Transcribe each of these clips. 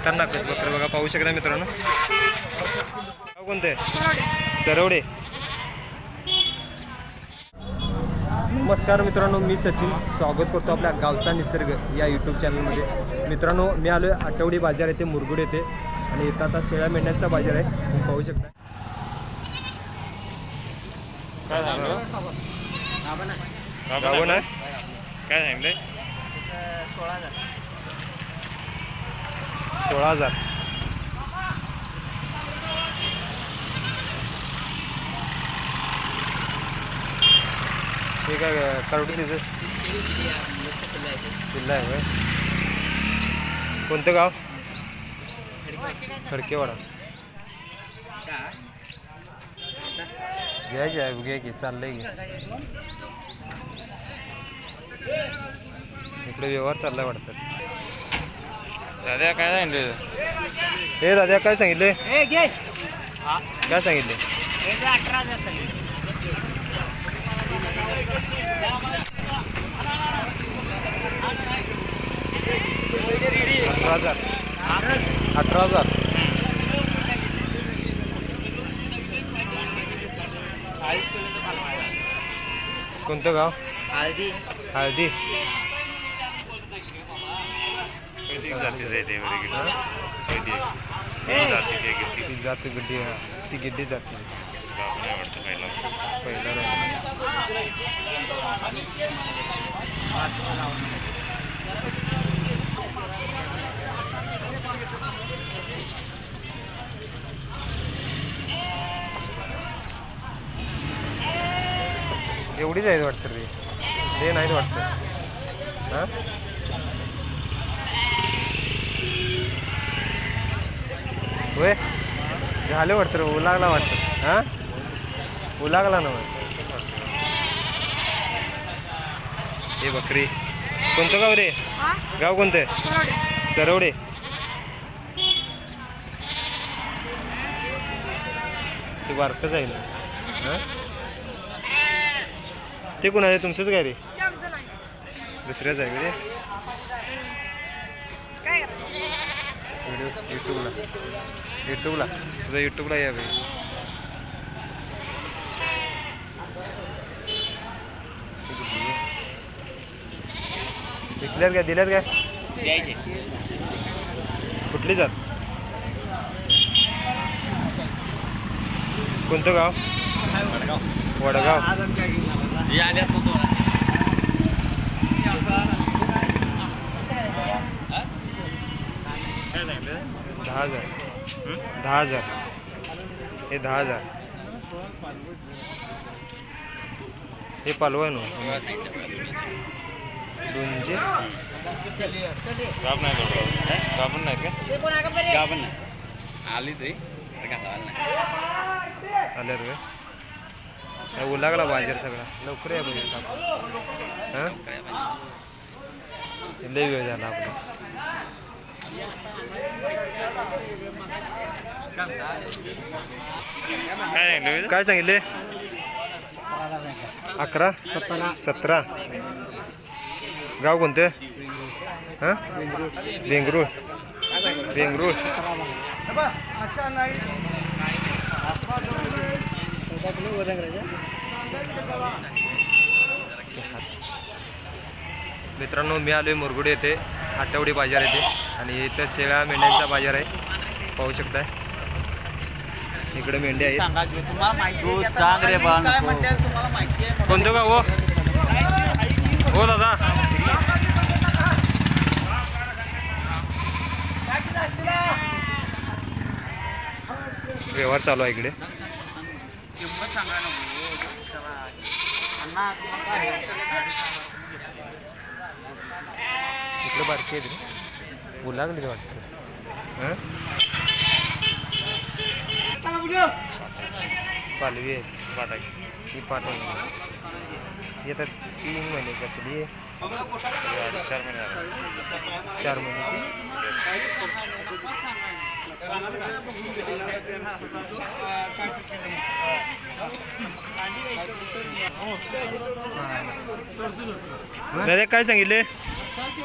खतरनाकच बकरं बघा पाहू शकता मित्रांनो. गाव कोणतं आहे? सरवडे नमस्कार मित्रांनो मी सचिन. स्वागत करतो आपल्या गावचा निसर्ग या यूट्यूब चॅनलमध्ये मित्रांनो मी आलो आहे आठवडी बाजार येथे मुरगुड येथे. आणि इथं आता शेळ्या मेंढ्यांचा बाजार आहे. तुम्ही पाहू शकता. काय सांगतो गावण आहे काय सांगले सोळा हजार. ठीक आहे काढून तिथे? किल्ला आहे कोणतं गाव? खडकेवाडा. घ्यायची आहे घे की चाललंय की. इकडे व्यवहार चाललाय वाटतं. दादा काय सांगितलं? हे दादा काय सांगितले? काय सांगितले? अठरा हजार अठरा हजार. कोणतं गाव? हळदी. आहे ते बरं गिल्ली. कळती आहे. ती हा ती गिड्डी जाते वाटतं पहिला एवढीच आहेत वाटतं रे ते नाहीत वाटतं हां होय? झाले वाटतं रे उलागला वाटतं. हां? उलागला ना वाटतं हे बकरी कोणतं गाव रे? गाव कोणतं? सरवडे ते आहे ना. हां? ते कोणाचं तुमचंच काय रे? दुसऱ्याच आहे ते व्हिडिओ यूट्यूबला यूट्यूबला तुझा यूट्यूबला या भाई विकल्यात काय दिल्यात काय? कुठली जात? कोणतं गाव? वडगाव. दहा हजार. दहा हजार. हे दहा हजार. हे पालव आहे ना दोनशे नाही बरोबर. गाव पण नाही का? गाभण आली ते. आल्या रे. काय उलागला बाजार सगळा. लवकर या बघा हां? लय वेळ झाला आपला. काय काय सांगितले? अकरा? सतरा. गाव कोणतं? हां? बेंगरूळ. बेंगरूळ. मित्रांनो मी आलोय मुरगुडे येथे. आठवडी बाजार येथे. आणि इथं शेळ्या मेंढ्यांचा बाजार आहे. पाहू शकताय. इकडे मेंढ्या आहेत. सांगायचं तुम्हाला माहिती सांग रे बा काय म्हणते तुम्हाला माहिती आहे कोणतं गाव हो? हो दादा. व्यवहार चालू आहे इकडे. किंमत सांगा नको अण्णा तुम्हाला काय इकडे बारकी आहेत रे उलागली वाटतं? हं? पालवी आहे पाठाची ही पाठवली येतात तीन महिन्याची असेल ही चार महिने चार महिन्याची? दादा काय सांगितले?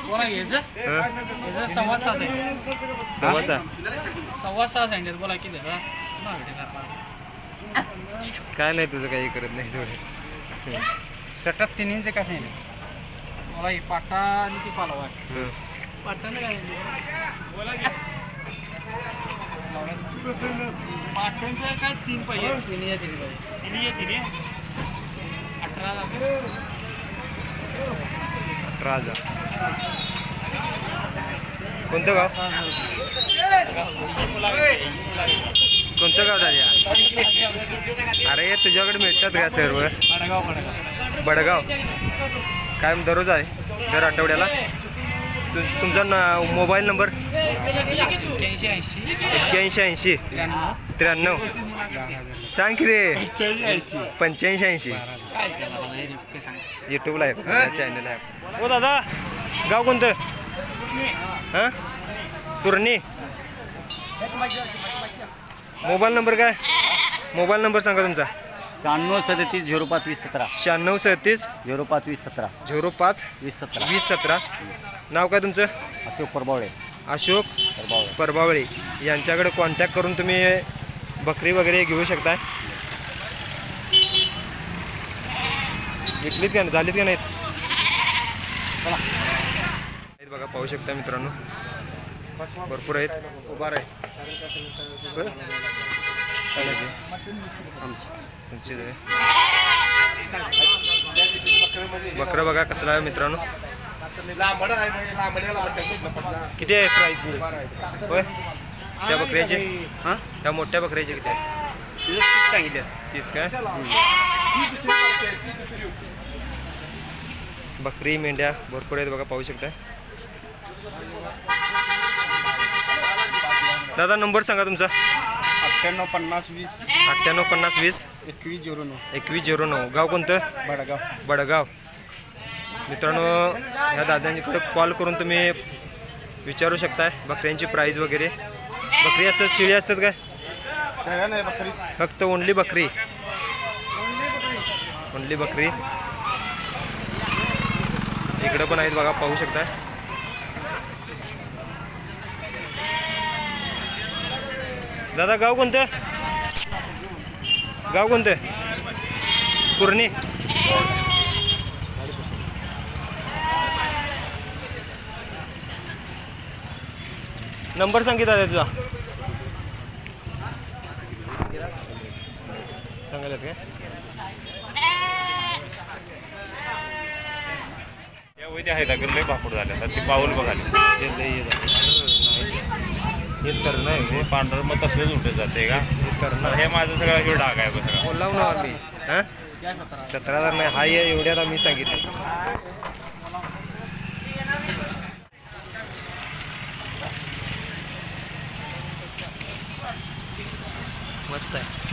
बोला घ्यायचं? घ्यायचं सव्वा सहा सेंटर सव्वा सहा. सव्वा सहा सेंटर बोला किती का नाव भेटे करणार? काय नाही तुझं काही करत नाही जोडे शटात तीन इंच कसं आहे बोला ही पाटा आणि ती पालवा. आहे हं. पाटाने काय पाटांचं काय तीन पाहिजे तीन या तीन पाहिजे अठरा हजार कोणतं गाव? कोणतं गाव दादा? अरे तुझ्याकडे मिळतात का सर्व? बडगाव. काय दररोज आहे? दर आठवड्याला? तु तुमचा न मोबाईल नंबर? एक्क्याऐंशी ऐंशी. एक्क्याऐंशी ऐंशी त्र्याण्णव. सांग की रे? एक्क्याऐंशी ऐंशी. पंच्याऐंशी ऐंशी. यूट्यूबला आहे. चॅनल आहे. ओ दादा गाव कोणतं? हां? तुर्णी मोबाईल नंबर काय? मोबाईल नंबर सांगा तुमचा. शहाण्णव सदतीस झिरो पाच वीस सतरा. शहाण्णव सत्तीस झिरो पाच वीस सतरा. झिरो पाच वीस सतरा. वीस सतरा. नाव काय तुमचं? अशोक परबावळे. अशोक परबावळे. परबावळे. यांच्याकडे कॉन्टॅक्ट करून तुम्ही बकरी वगैरे घेऊ शकता विकलीत का नाही? झालीत का नाहीत आहेत बघा पाहू शकता मित्रांनो. भरपूर आहेत. उभार आहे तुमची बकरं बघा कसला आहे मित्रांनो. किती आहे प्राईस होय? त्या बकऱ्याचे? हां? त्या मोठ्या बकऱ्याचे किती आहे? सांगितले तीस काय? बकरी मेंढ्या भरपूर आहेत बघा पाहू शकता दादा नंबर सांगा तुमचा. अठ्ठ्याण्णव पन्नास वीस. अठ्ठ्याण्णव पन्नास वीस. एकवीस झिरो नऊ. एकवीस झिरो नऊ. गाव कोणतं? बडगाव. बडगाव. मित्रांनो ह्या दादांकडे कॉल करून तुम्ही विचारू शकताय. बकऱ्यांची प्राईज वगैरे. बकरी असतात शिळी असतात काय? फक्त ओनली बकरी. ओनली बकरी. इकडं पण आहेत बघा पाहू शकताय. दादा गाव कोणतं? गाव कोणतं? कुर्णी. नंबर सांगित आहे दादा तुझा. सांगायला काय या वैद्य आहेत अगं लय पापड झाले आता ते पाऊल बघाले लय हे हे तर नाही. हे पांढरं मग तसलंच उठत जाते का? हे तर तर हे माझं सगळं हे डाग आहे बघ बोलाव ना आम्ही. हां? सतरा हजार नाही. हा एवढ्यात आम्ही सांगितलं. मस्त आहे.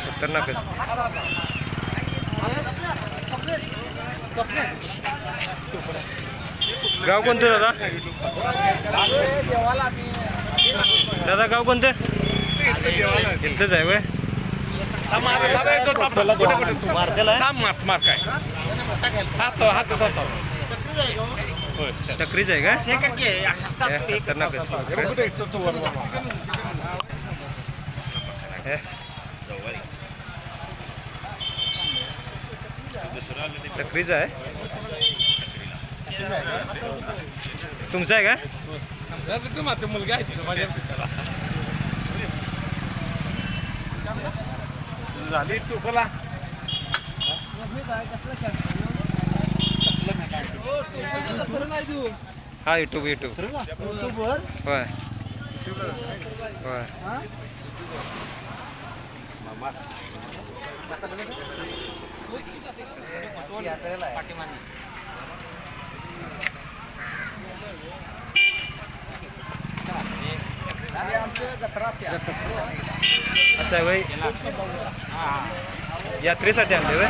खतरनाकच गाव कोणतं दादा? दादा गाव कोणतं? इथंच आहे वय टकरीच आहे का? खतरनाकच. टकरीच आहे. तुमचं आहे का? मुलगा आहे झाली तुकला हा युट्यूब युट्यूब होय. होय. असं आहे वय यात्रेसाठी आणले वय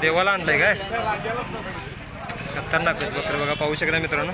देवाला आणलंय काय खतरनाकच बकरं बघा पाहू शकता मित्रांनो.